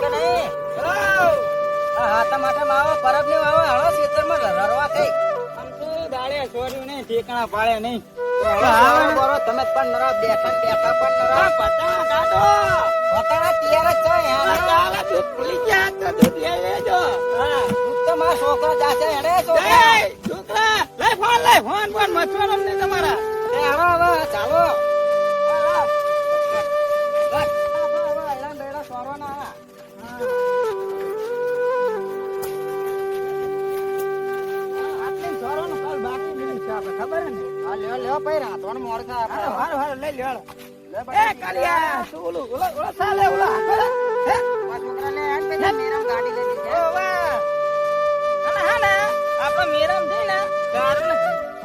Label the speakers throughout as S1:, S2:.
S1: કે નહીં? હાથા માથામાં આવો પરબ ને આવો હળો ખેતરમાં રરવા કઈ
S2: આમ તો દાડે છોડ્યું નહીં ઠેકાણા પાડે નહીં.
S1: તમે પણ નરા બેઠા બેઠા પણ નરા
S2: પતા દાદો!
S1: વતાણા તૈયાર જ છે યાર
S2: ચાલે દૂધ ભૂલી ગયા તો દૂધ લઈ લેજો.
S1: હા દૂધ તો મારા છોકરા જાશે હેડે છોકરા.
S2: છોકરા! લઈ ફોન લઈ ફોન ફોન મથવાનો નહીં તમારા.
S1: હાલો હવે ચાલો.
S2: આપણે ખબર ને?
S1: હા, લ્યો, લ્યો, ભાઈ, રાતોણ મોડ
S2: હાલો હાલો હાલો લઈ લ્યો
S1: લે,
S2: એ કાલિયા! તું ઓલું ઓલા ઓલા ચાલે ઓલા હાકલે હે?
S1: આ છોકરાને હેડ પેલા મેરમ ગાડી લઈ લીધી.
S2: ઓ વાહ! અને હા ને? આપણે મેરામ જઈને ગારું ને.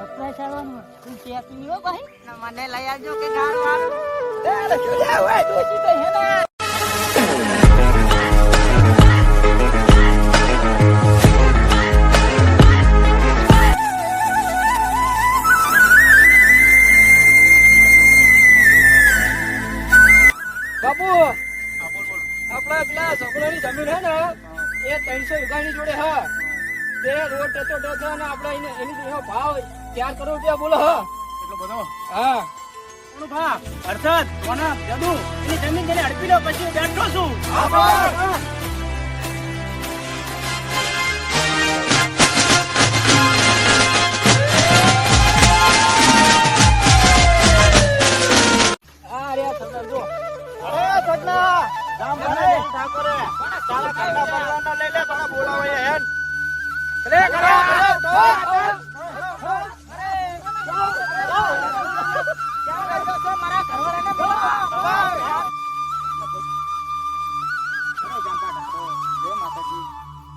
S1: સપ્લાય ચાલવાનું તું કહેતી નહીં હો ભાઈ. મને લઈ આવજો કે ગારું વાળું.
S2: એ શું લે હોય તો બાપુ આપણા પેલા છોકરાની જમીન હે ને એ ત્રણસો વીઘાની જોડે હા. તે રોડ ટેચો ટેચો અને આપણે એની ભાવ ચાર કરોડ રૂપિયા બોલો હા. એટલો બધો? હા. કોણ ભા હર્ષદ કોના જદુ? એની જમીન જેને અડપી લો પછી બેઠો છું.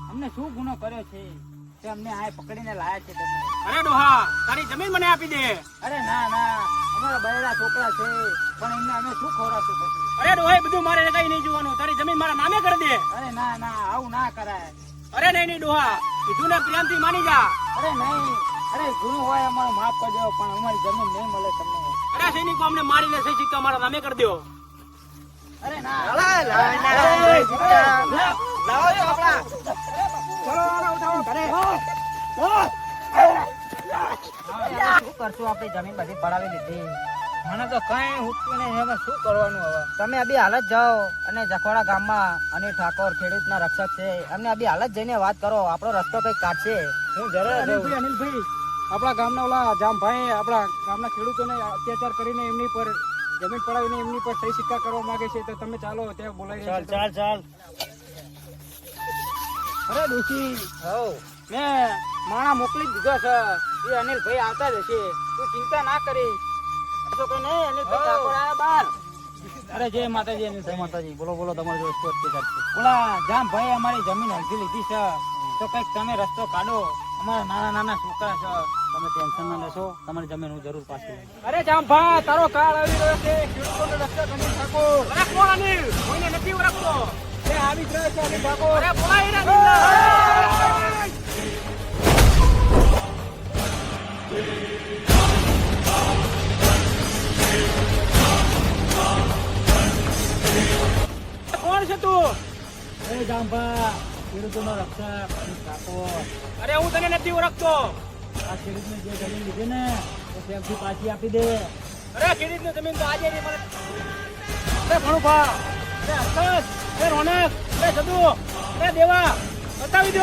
S1: અમને શું ગુનો કર્યો છે તે અમને આ પકડીને લાયા છે તમે
S2: અરે ડોહા તારી જમીન મને આપી દે
S1: અરે ના ના અમારા બૈરા છોકરા છે પણ એમને અમે શું ખવડાવશું પછી
S2: અરે ડોહા કઈ નહીં જોવાનું. તારી જમીન મારા નામે કરી દે.
S1: અરે ના ના આવું ના કરાય.
S2: અરે નહીં નહીં ડોહા. કીધું ને પ્રેમથી માની જા.
S1: અરે નહીં અરે ગુનો હોય અમારો માફ કરજો પણ અમારી જમીન નહીં મળે તમને.
S2: અરે સૈનિકો અમને મારીને સહી સિક્કા મારા નામે કરી દો.
S1: અરે ના. શું કરશું? આપણી જમીન બધી પડાવી દીધી. મને તો કઈ ઉઠતું નહીં. હવે શું કરવાનું હવે? તમે અભી હાલ જ જાઓ અને જખવાડા ગામમાં અનિલ ઠાકોર ખેડૂતના રક્ષક છે. અમને અભી હાલ જ જઈને વાત કરો. આપણો રસ્તો કઈ કાઢશે. હું જરૂર
S2: અનિલભાઈ અનિલભાઈ. આપણા ગામના ઓલા જામભાઈ આપણા ગામના ખેડૂતોને અત્યાચાર કરીને એમની પર જમીન પડાવીને એમની પર સહી સિક્કા કરવા માંગે છે. તો તમે ચાલો ત્યાં બોલાવી ચાલ
S1: ચાલ ચાલ.
S2: અરે ડોશી
S1: હો
S2: મેં માણા મોકલી દીધા દીધો છે. એ અનિલભાઈ આવતા જ હશે. તું ચિંતા ના કરીશ.
S1: તો કઈ નહીં અનિલભાઈ ઠાકોર આયા
S2: અરે જય માતાજી
S1: જય માતાજી. બોલો બોલો તમારો જો સ્પોર્ટ કે કરશે
S2: ઓલા જામભાઈ અમારી જમીન અડધી લીધી છે. તો કંઈક તમે રસ્તો કાઢો. અમારા નાના નાના છોકરા છે.
S1: તમે ટેન્શન ના લેશો તમારી જમીન હું જરૂર પાછી
S2: અરે જામ જામભા તારો કાળ આવી રહ્યો છે. ખેડૂતોને રસ્તે અનિલ ઠાકોર અરે અનિલ કોઈને નથી ઓળખતો એ આવી જ રહ્યો છે અનિલ ઠાકોર. અરે બોલાય કોણ
S1: જાંબા ખેડૂતોનો રક્ષક ઠાકોર
S2: અરે હું તને નથી ઓળખતો.
S1: આ ખેડૂતને જે જમીન લીધી ને એ પ્રેમથી પાછી આપી દે.
S2: અરે ખેડૂતની જમીન તો આજે નહીં મળે અરે ભણુભા અરે હર્ષદ અરે રોનક અરે જદુ અરે દેવા બતાવી દો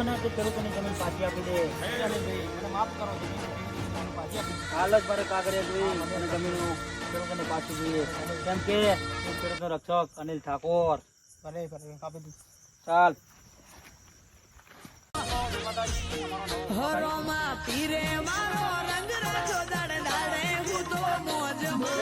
S1: ખેડૂતોને તે ખેડૂતોની જમીન પાછી આપી દે.
S2: મને માફ કરો
S1: હાલ જ મારે કાગળિયા જોઈ અને જમીનો ખેડૂતોને પાછી જોઈએ. કેમ કે હું ખેડૂતનો રક્ષક અનિલ ઠાકોર.
S2: ભલે ભલે આપી દઉં.
S1: ચાલ.
S3: હરોમાં પીરે મારો રંગ રાજો દાડે દાડે હું તો મોજ મોજ